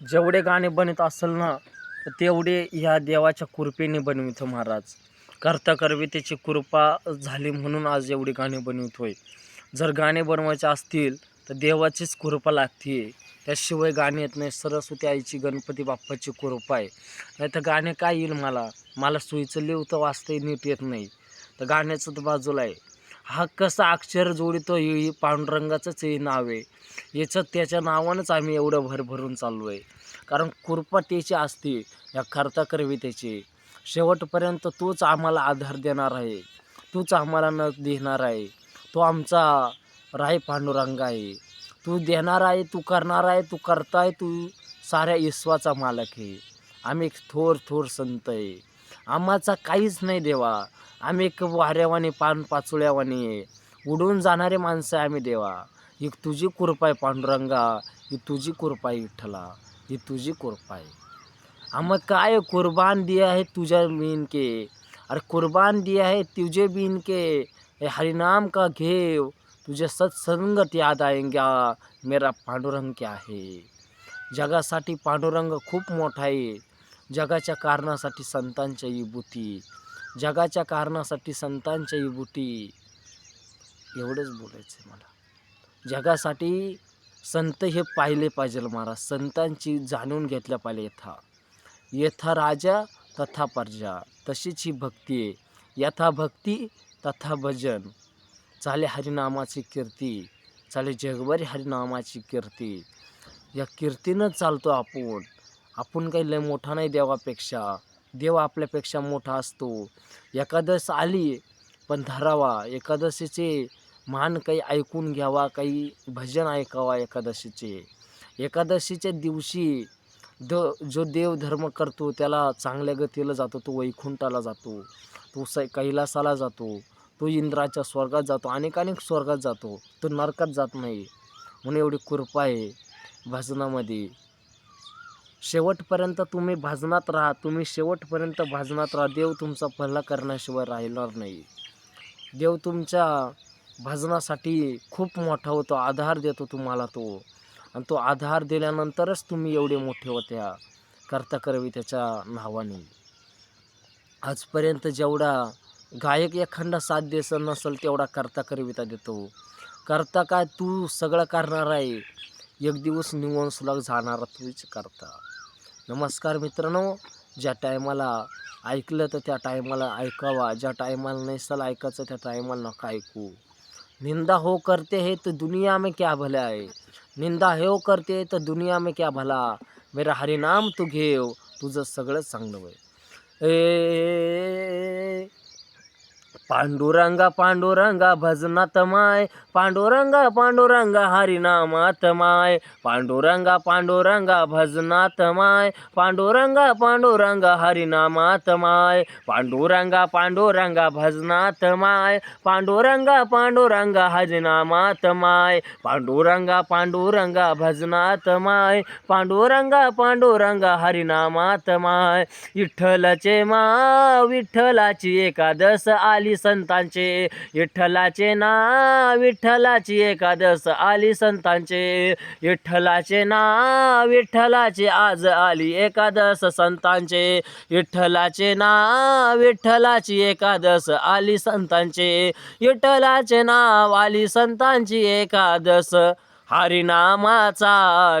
जेवढे गाणे बनत असेल ना तर तेवढे ह्या देवाच्या कृपेने बनवितो हो महाराज. करता करवी त्याची कृपा झाली म्हणून आज एवढे गाणे बनवितोय जर गाणे बनवायचे असतील तर देवाचीच कृपा लागते त्याशिवाय गाणे येत नाही. सरस्वती आईची गणपती बाप्पाची कृपा आहे. नाही तर गाणे काय येईल मला? मला सुईचं लिहतं वाचता नीट येत नाही. तर गाण्याचं तर बाजूला आहे. हा कसा अक्षर जोडितो हे हे पांडुरंगाचंच हे नाव आहे. याचं त्याच्या नावानंच आम्ही एवढं भरभरून चाललो आहे कारण कृपा त्याची असते या करता करवी त्याची. शेवटपर्यंत तूच आम्हाला आधार देणार आहे. तूच आम्हाला न देणार आहे. तो आमचा राय पांडुरंग आहे. तू देणार आहे तू करणार आहे तू करताय तू साऱ्या ईश्वाचा मालक आहे. आम्ही एक थोर थोर संत आहे. आम्हाचा काहीच नाही देवा. आम्ही एक वाऱ्यावाने पान पाचोळ्यावाने उडून जाणारे माणसं आहे आम्ही देवा. ही तुझी कृपा आहे पांडुरंगा. ही तुझी कृपा आहे विठ्ठला. ही तुझी कृपा आहे. आम्हा काय कुर्बान दिया आहे तुझ्या बीन के अरे कुर्बान दिया है तुझे बीन के हरिनाम का घेव. तुझे सत्संगत याद आएंगा. मेरा पांडुरंग क्या आहे जगासाठी पांडुरंग खूप मोठा आहे. जगाच्या कारणासाठी संतांच्या विभूती. जगाच्या कारणासाठी संतांच्या विभूती. एवढंच बोलायचं आहे मला. जगासाठी संत हे पाहिले पाहिजे महाराज. संतांची जाणून घेतल्या पाहिजे यथा. यथा राजा तथा प्रजा. तशीच ही भक्ती आहे. यथा भक्ती तथा भजन. चाले हरिनामाची कीर्ती. चाले जगभरी हरिनामाची कीर्ती. या कीर्तीनं चालतो आपण. आपण काही लय मोठा नाही देवापेक्षा. देव आपल्यापेक्षा मोठा असतो. एकादश आली पण धरावा. एकादशीचे मान काही ऐकून घ्यावा काही भजन ऐकावा एकादशीचे. एकादशीच्या दिवशी द जो देव धर्म करतो त्याला चांगल्या गतीला जातो तो वैकुंठाला जातो तो स कैलासाला जातो तो इंद्राच्या स्वर्गात जातो अनेक अनेक स्वर्गात जातो तो नरकात जात नाही. म्हणून एवढी कृपा आहे भजनामध्ये. शेवटपर्यंत तुम्ही भजनात राहा. तुम्ही शेवटपर्यंत भजनात राहा. देव तुमचा भला करण्याशिवाय राहिणार नाही. देव तुमच्या भजनासाठी खूप मोठा होतो. आधार देतो तुम्हाला तो. आणि तो आधार दिल्यानंतरच तुम्ही एवढे मोठे होत्या. करता करवी त्याच्या नावाने. आजपर्यंत जेवढा गायक एखादा साथ देस नसेल तेवढा करता करविता देतो. करता काय? तू सगळं करणार आहे. एक दिवस निवंसुला जाणारा तूच करता. नमस्कार मित्रांनो ज्या टायमाला ऐकलं तर त्या टायमाला ऐकावा ज्या टायमाला नसेल ऐकायचं त्या टायमाला नका ऐकू. निंदा हो करते है तो दुनिया में क्या भला है? निंदा हो करते है तो दुनिया में क्या भला? मेरा हरिनाम तू घेव तुझं सगळं चांगलं होय. ए पांडुरंगा पांडुरंगा भजनात माय. पांडुरंगा पांडुरंगा हरिनामात माय. पांडुरंगा पांडुरंगा भजनात माय. पांडुरंगा पांडुरंगा हरिनामात माय. पांडुरंगा पांडुरंगा भजनात माय. पांडुरंगा पांडुरंगा हरिनामात माय. पांडुरंगा पांडुरंगा भजनात माय. पांडुरंगा पांडुरंगा हरिनामात माय. विठ्ठलचे मा विठ्ठलाची एकादश आली. संतांचे विठ्ठलाचे नाव विठ्ठलाची एकादश आली संतांचे विठ्ठलाचे नाव विठ्ठलाचे आज आली एकादश संतांचे विठ्ठलाचे नाव विठ्ठलाची एकादश आली संतांचे विठ्ठलाचे नाव आली संतांची एकादश हरिनामाचा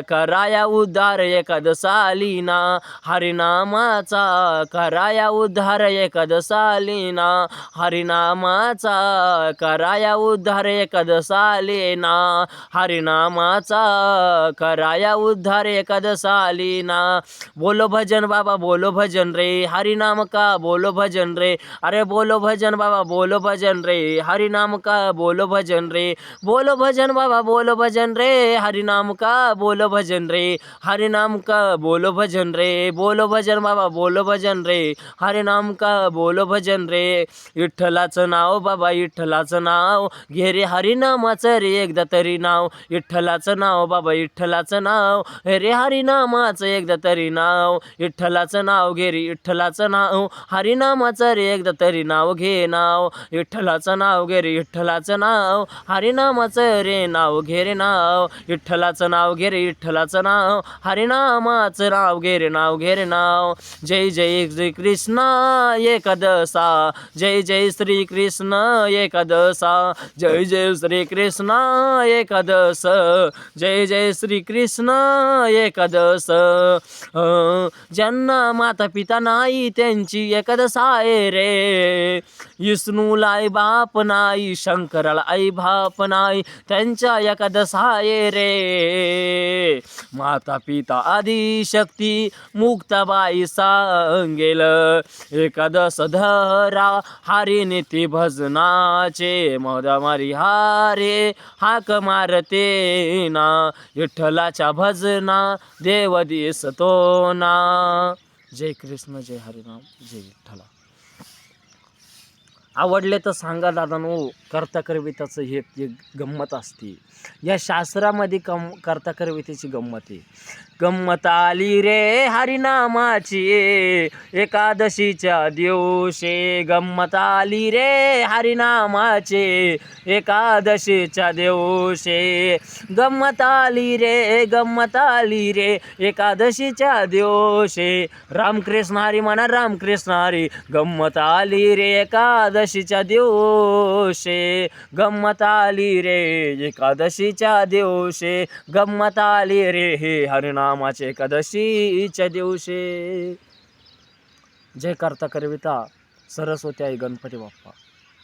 कराया उद्धार एकादशालीना हरिनामाचा कराया उद्धार एकादशालीना हरिनामाचा कराया उद्धार एकादशालीना हरिनामाचा कराया उद्धार एकादशालीना बोलो भजन बाबा बोलो भजन रे. हरिनाम का बोलो भजन रे. अरे बोलो भजन बाबा बोलो भजन रे. हरिनाम का बोलो भजन रे. बोलो भजन बाबा बोलो भजन रे. रे हरिनाम का बोलो भजन रे? हरिनाम का बोलो भजन रे बोलो भजन बाबा बोलो भजन रे। हरिनाम का बोलो भजन रे विठ्ठलाचं नाव बाबा विठ्ठलाचं नाव। घे रे हरिनामाचं रे एकदा तरी नाव। विठ्ठलाचं नाव बाबा विठ्ठलाचं नाव। हे रे हरिनामाचं एकदा तरी नाव। विठ्ठलाचं नाव घे रे विठ्ठलाचं नाव। हरिनामाचं रे एकदा तरी नाव घे नाव। विठ्ठलाचं नाव घे रे विठ्ठलाचं नाव। हरिनामाचं रे नाव घे रे नाव। नाव विठ्ठलाचं नाव घे रे विठ्ठलाचं नाव. हरिनामाचं नाव घे रे नाव घे रे नाव. जय जय श्री कृष्ण एकदसा. जय जय श्री कृष्ण एकदसा. जय जय श्री कृष्ण एकदस. जय जय श्री कृष्ण एकदस ज्यांना माता पिता नाही त्यांची एकदसा आहे रे. विष्णूला आई बाप नाही शंकराला आई बाप नाही त्यांच्या एकदसा आहे रे. माता पिता आदिशक्ती मुक्ताबाई सांगेल. एकादश धरा हारी नीती भजनाचे मदा मारी हारे हाक मारते ना. विठ्ठलाच्या भजना देव दिसतो ना. जय कृष्ण जय हरिनाम जय विठ्ठला. आवडले तर सांगा दादा नो हो, कर्ता करविताचं हे एक गंमत असते. या शास्त्रामध्ये कम कर्ता करवितेची गंमत आहे. गंमत आली रे हरिनामाची एकादशीच्या दिवशी. गंमत आली रे हरिनामाचे एकादशीच्या दिवशी. गंमत आली रे गंमत आली रे एकादशीच्या दिवशी. रामकृष्ण हरी म्हणा रामकृष्ण हरी. गंमत आली रे एकादशी एकादशीच्या दिवशी गंमत आली रे एकादशीच्या दिवशी गंमत आली रे हे हरिनामाचे एकादशीच्या दिवशी. जय करता करविता सरस्वती आई गणपती बाप्पा.